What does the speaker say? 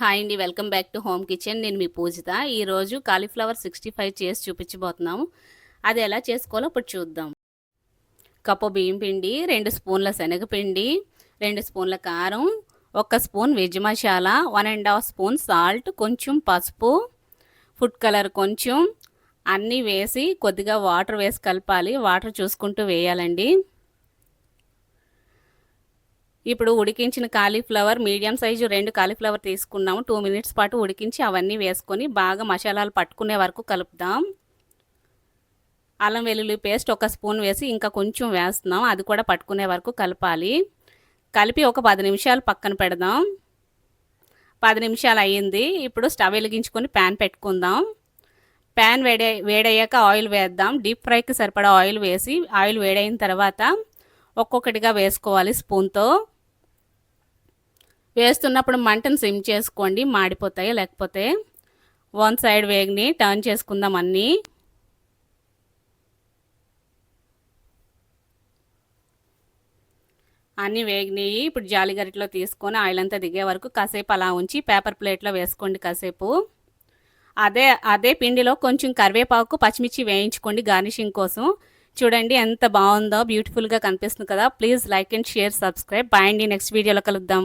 Hi అండి welcome back to home kitchen. నేను మీ పూజిత. ఈరోజు కాలీఫ్లవర్ సిక్స్టీ ఫైవ్ చేసి చూపించబోతున్నాము. అది ఎలా చేసుకోవాలో ఇప్పుడు చూద్దాం. కప్పు బియ్యం పిండి రెండు స్పూన్ల శనగపిండి రెండు స్పూన్ల కారం ఒక spoon veg masala one and half spoon salt కొంచెం పసుపు ఫుడ్ కలర్ కొంచెం అన్నీ వేసి కొద్దిగా వాటర్ వేసి కలపాలి. వాటర్ చూసుకుంటూ వేయాలండి. ఇప్పుడు ఉడికించిన కాలీఫ్లవర్ మీడియం సైజు రెండు కాలీఫ్లవర్ తీసుకున్నాము. టూ మినిట్స్ పాటు ఉడికించి అవన్నీ వేసుకొని బాగా మసాలాలు పట్టుకునే వరకు కలుపుదాం. అల్లం వెల్లుల్లి పేస్ట్ ఒక స్పూన్ వేసి ఇంకా కొంచెం వేస్తున్నాం. అది కూడా పట్టుకునే వరకు కలపాలి. కలిపి ఒక పది నిమిషాలు పక్కన పెడదాం. పది నిమిషాలు అయ్యింది. ఇప్పుడు స్టవ్ వెలిగించుకొని ప్యాన్ పెట్టుకుందాం. ప్యాన్ వేడే వేడయ్యాక ఆయిల్ వేద్దాం. డీప్ ఫ్రైకి సరిపడా ఆయిల్ వేసి ఆయిల్ వేడైన తర్వాత ఒక్కొక్కటిగా వేసుకోవాలి స్పూన్తో. వేస్తున్నప్పుడు మంటను సిమ్ చేసుకోండి మాడిపోతాయి లేకపోతే వన్ సైడ్ వేగిని టర్న్ చేసుకుందాం అన్నీ. అన్నీ వేగినాయి ఇప్పుడు జాలి గరిటలో తీసుకొని ఆయిల్ అంతా దిగే వరకు కాసేపు అలా ఉంచి పేపర్ ప్లేట్లో వేసుకోండి కాసేపు. అదే అదే పిండిలో కొంచెం కరివేపాకు పచ్చిమిర్చి వేయించుకోండి గార్నిషింగ్ కోసం. చూడండి ఎంత బాగుందో బ్యూటిఫుల్గా కనిపిస్తుంది కదా. Please like and share subscribe. Bye అండి నెక్స్ట్ వీడియోలో కలుద్దాం.